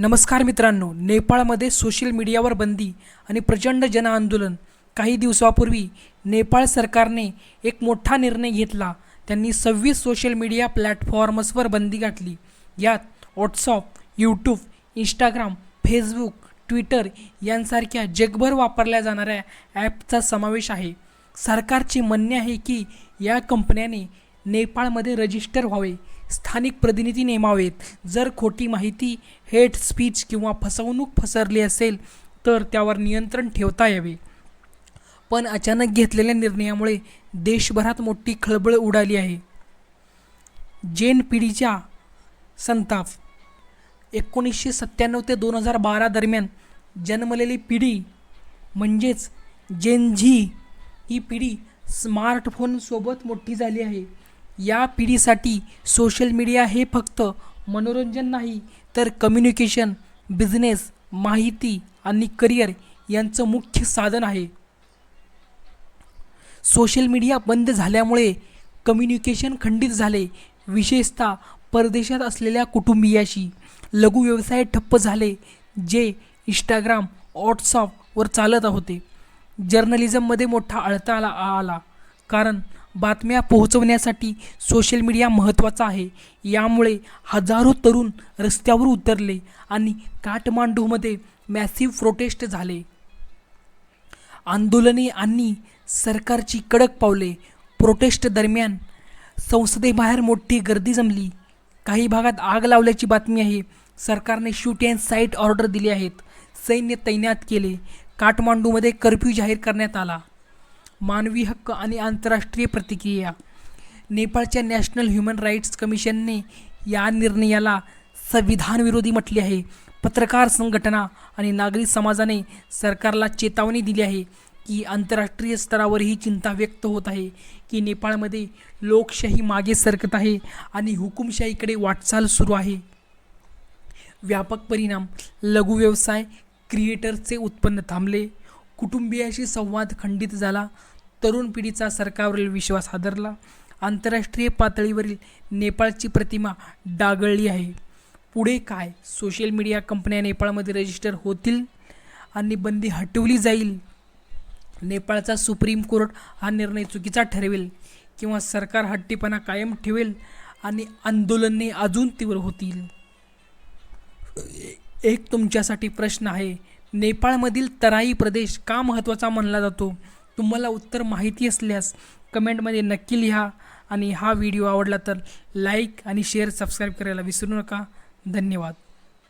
नमस्कार मित्रांनो नेपाळमध्ये सोशल मीडियावर बंदी आणि प्रचंड जनआंदोलन काही दिवसापूर्वी नेपाळ सरकारने एक मोठा निर्णय घेतला. त्यांनी सव्वीस सोशल मीडिया प्लॅटफॉर्म्सवर बंदी घातली. यात WhatsApp YouTube Instagram Facebook Twitter यांसारख्या जगभर वापरल्या जाणाऱ्या ॲपचा समावेश आहे. सरकारचे म्हणणे आहे की या कंपन्याने नेपाळमध्ये रजिस्टर व्हावे. स्थानिक प्रतिनिधी नेमावेत. जर खोटी माहिती हेट स्पीच किंवा फसवणूक पसरली असेल तर त्यावर नियंत्रण ठेवता यावे. पण अचानक घेतलेल्या निर्णयामुळे देशभरात मोठी खळबळ उडाली आहे. जैन पिढीच्या संताप. एकोणीसशे सत्त्याण्णव ते दोन हजार बारा दरम्यान जन्मलेली पिढी म्हणजेच जेन झी ही पिढी स्मार्टफोनसोबत मोठी झाली आहे. या पिढीसाठी सोशल मीडिया हे फक्त मनोरंजन नाही तर कम्युनिकेशन बिझनेस माहिती आणि करिअर यांचं मुख्य साधन आहे. सोशल मीडिया बंद झाल्यामुळे कम्युनिकेशन खंडित झाले विशेषतः परदेशात असलेल्या कुटुंबियाशी. लघु व्यवसाय ठप्प झाले जे इंस्टाग्राम व्हॉट्सअपवर चालत होते. जर्नलिझममध्ये मोठा अडथळा आला आला कारण बातम्या पोहोचवण्यासाठी सोशल मीडिया महत्त्वाचा आहे. यामुळे हजारो तरुण रस्त्यावर उतरले आणि काठमांडूमध्ये मॅसिव्ह प्रोटेस्ट झाले. आंदोलने आणि सरकारची कडक पावले. प्रोटेस्ट दरम्यान संसदेबाहेर मोठी गर्दी जमली. काही भागात आग लावल्याची बातमी आहे. सरकारने शूट अँड साईट ऑर्डर दिली आहेत. सैन्य तैनात केले. काठमांडूमध्ये कर्फ्यू जाहीर करण्यात आला. मानवी हक्क आणि आंतरराष्ट्रीय प्रतिक्रिया. नेपाळच्या नॅशनल ह्युमन राईट्स कमिशनने या निर्णयाला संविधानविरोधी म्हटले आहे. पत्रकार संघटना आणि नागरी समाजाने सरकारला चेतावणी दिली आहे की आंतरराष्ट्रीय स्तरावर ही चिंता व्यक्त होत आहे की नेपाळमध्ये लोकशाही मागे सरकत आहे आणि हुकुमशाहीकडे वाटचाल सुरू आहे. व्यापक परिणाम लघु व्यवसाय क्रिएटरचे उत्पन्न थांबले. कुटुंबियाशी संवाद खंडित झाला. तरुण पिढीचा सरकारवरील विश्वास हादरला. आंतरराष्ट्रीय पातळीवरील नेपाळची प्रतिमा डागळली आहे. पुढे काय? सोशल मीडिया कंपन्या नेपाळमध्ये रजिस्टर होतील आणि बंदी हटवली जाईल. नेपाळचा सुप्रीम कोर्ट हा निर्णय चुकीचा ठरवेल किंवा सरकार हट्टीपणा कायम ठेवेल आणि आंदोलने अजून तीव्र होतील. एक तुमच्यासाठी प्रश्न आहे. नेपाळमधील तराई प्रदेश का महत्त्वाचा मानला जातो? तुम्हाला उत्तर माहिती असल्यास कमेंटमध्ये नक्की लिहा. आणि हा व्हिडिओ आवडला तर लाईक आणि शेअर सबस्क्राईब करायला विसरू नका. धन्यवाद.